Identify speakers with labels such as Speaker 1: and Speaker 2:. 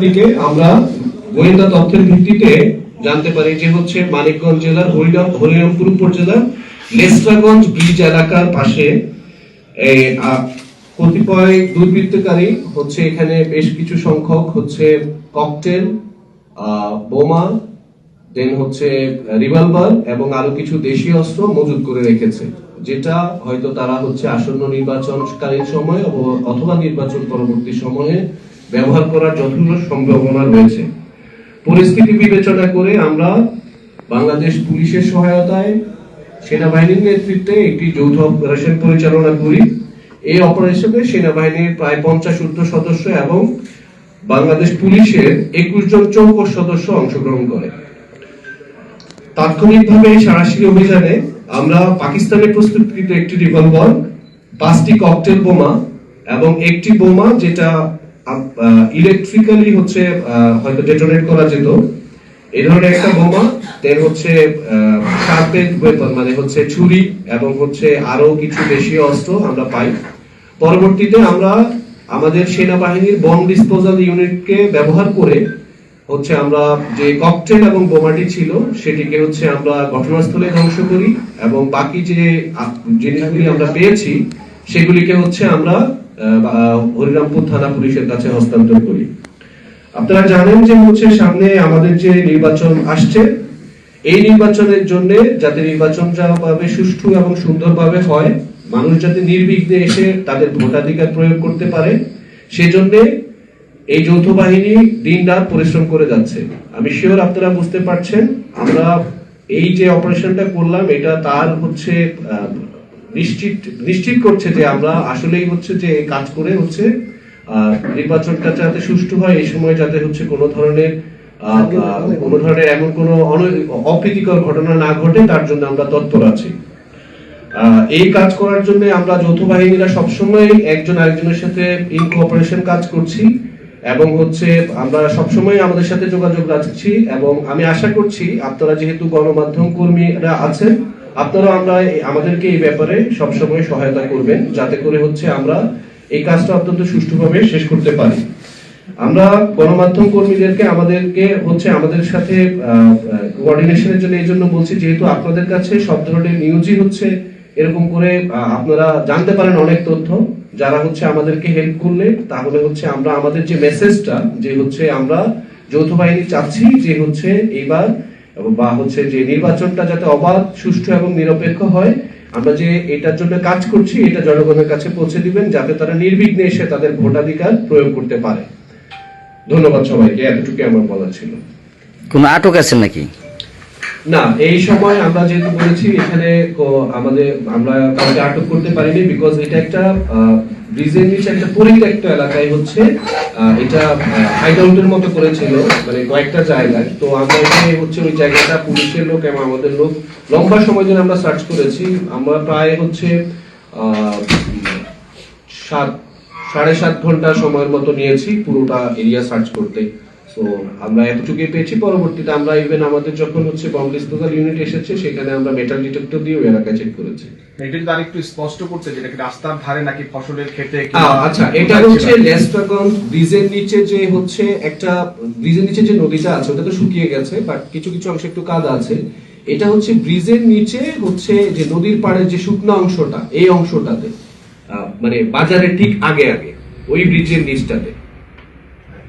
Speaker 1: থেকে আমরা গোয়েন্দা তথ্যের ভিত্তিতে জানতে পারি যে হচ্ছে মানিকগঞ্জ জেলার হরিরাম হরিরামপুর উপজেলার লেসরাগঞ্জ ব্রিজ এলাকার পাশে কতিপয় দুর্বৃত্তকারী হচ্ছে এখানে বেশ কিছু সংখ্যক হচ্ছে ককটেল বোমা দেন হচ্ছে রিভলভার এবং আরও কিছু দেশীয় অস্ত্র মজুত করে রেখেছে, যেটা হয়তো তারা হচ্ছে আসন্ন নির্বাচনকালীন সময় অথবা নির্বাচন পরবর্তী সময়ে ব্যবহার করার যথেষ্ট সম্ভাবনা রয়েছে। পরিস্থিতি বিবেচনা করে আমরা বাংলাদেশ পুলিশের সহায়তায় সেনাবাহিনীর নেতৃত্বে একটি যৌথ অপারেশন পরিচালনা করি। এই অপারেশনে সেনাবাহিনীর প্রায় পঞ্চাশ ঊর্ধ্ব সদস্য এবং বাংলাদেশ পুলিশের একুশ জন চৌকস সদস্য অংশগ্রহণ করে। তাৎক্ষণিকভাবে সারাশি অভিযানে আমরা পাকিস্তানে প্রস্তুতকৃত একটি রিভলভার, পাঁচটি ককটেল বোমা এবং একটি বোমা যেটা ইলেকট্রিক্যালি হচ্ছে হয়তো ডেটোনেট করা যেত। এই ধরনের একটা বোমা দেন হচ্ছে শার্পেন ওয়েপন মানে হচ্ছে ছুরি এবং হচ্ছে আরও কিছু দেশীয় অস্ত্র আমরা পাই। পরবর্তীতে আমরা আমাদের সেনাবাহিনীর বম ডিসপোজাল ইউনিটকে ব্যবহার করে হচ্ছে আমরা যে ককটেল এবং বোমাটি ছিল, সেটিকে হচ্ছে আমরা ঘটনাস্থলে ধ্বংস করি এবং বাকি যে জিনিসগুলি আমরা পেয়েছি, সেগুলিকে হচ্ছে আমরা হরিরামপুর থানা পুলিশের কাছে হস্তান্তর করি। আপনারা জানেন যে হচ্ছে সামনে আমাদের যে নির্বাচন আসছে, এই নির্বাচনের জন্য যাতে নির্বাচনটা সুষ্ঠু এবং সুন্দরভাবে হয়, মানুষ যাতে নির্বিঘ্নে এসে তাদের ভোটাধিকার প্রয়োগ করতে পারে, সেজন্য এই যৌথ বাহিনী দিন রাত পরিশ্রম করে যাচ্ছে। আমি শিওর আপনারা বুঝতে পারছেন, আমরা এই যে অপারেশনটা করলাম, এটা তার হচ্ছে নিশ্চিত নিশ্চিত করছে যে আমরা আসলেই হচ্ছে যে কাজ করে হচ্ছে আহ, নির্বাচনটা যাতে সুষ্ঠু হয় এই সময় যাতে হচ্ছে কোনো ধরনের কোনো ধরনের এমন কোনো অপ্রীতিকর ঘটনা না ঘটে তার জন্য আমরা তৎপর আছি। এই কাজ করার জন্য আমরা যৌথ বাহিনীরা সবসময় একজন আরেকজনের সাথে ইন কোঅপারেশন কাজ করছি এবং হচ্ছে আমরা সবসময় আমাদের সাথে যোগাযোগ রাখছি এবং আমি আশা করছি আপনারা যেহেতু গণমাধ্যম কর্মীরা আছেন আপনারা আমরা আমাদেরকে এই ব্যাপারে সবসময় সহায়তা করবেন, যাতে করে হচ্ছে আমরা এই কাজটা অত্যন্ত সুষ্ঠুভাবে শেষ করতে পারি। আমরা গণমাধ্যম কর্মীদেরকে আমাদেরকে হচ্ছে আমাদের সাথে কোঅর্ডিনেশনের জন্য এই জন্য বলছি, যেহেতু আপনাদের কাছে সব ধরনের নিউজই হচ্ছে, এরকম করে আপনারা জানতে পারেন অনেক তথ্য। যারা হচ্ছে আমাদেরকে হেল্প করলে, তাহলে হচ্ছে আমরা আমাদের যে মেসেজটা যে হচ্ছে আমরা যৌথ বাহিনী চাচ্ছি যে হচ্ছে এইবার এবং বা হচ্ছে যে নির্বাচনটা যাতে অবাধ সুষ্ঠু এবং নিরপেক্ষ হয় আমরা যে এটার জন্য কাজ করছি এটা জনগণের কাছে পৌঁছে দিবেন যাতে তারা নির্বিঘ্নে এসে তাদের ভোটাধিকার প্রয়োগ করতে পারে। ধন্যবাদ সবাইকে এতটুকু আমার বলার ছিল।
Speaker 2: কোনো আটক আছে নাকি?
Speaker 1: না এই সময় আমরা যেহেতু বলেছি এখানে আমাদের আমরা কাউকে আটক করতে পারিনি বিকজ এটা একটা ব্রিজের নিচে একটা পরিত্যক্ত এলাকায় হচ্ছে এটা হাইডাউটের মতো করেছিল মানে কয়েকটা জায়গায়। তো আমরা এখানে হচ্ছে ওই জায়গাটা পুলিশের লোক এবং আমাদের লোক লম্বা সময় ধরে আমরা সার্চ করেছি। আমরা প্রায় হচ্ছে সাত, সাড়ে সাত ঘণ্টা সময়ের মতো নিয়েছি পুরোটা এরিয়া সার্চ করতে। আমরা এতটুকুই পেয়েছি। পরবর্তীতে আমরা ইভেন আমাদের যখন হচ্ছে বম ডিসপোজাল ইউনিট এসেছে সেখানে আমরা মেটাল ডিটেক্টর দিয়ে ওই এলাকায় চেক করেছি।
Speaker 3: এটা যদি আরেকটু স্পষ্ট করতে যেটা কি রাস্তার ধারে নাকি ফসলের ক্ষেতে
Speaker 1: আচ্ছা এটা হচ্ছে লেস্টাগঞ্জ ব্রিজের নিচে যে হচ্ছে একটা ব্রিজের নিচে যে নদীটা আছে ওটা তো শুকিয়ে গেছে বাট কিছু কিছু অংশে একটু কাদা আছে। এটা হচ্ছে ব্রিজের নিচে হচ্ছে যে নদীর পাড়ের যে শুকনো অংশটা এই অংশটাতে আহ, মানে বাজারের ঠিক আগে আগে ওই ব্রিজের নিচটাতে।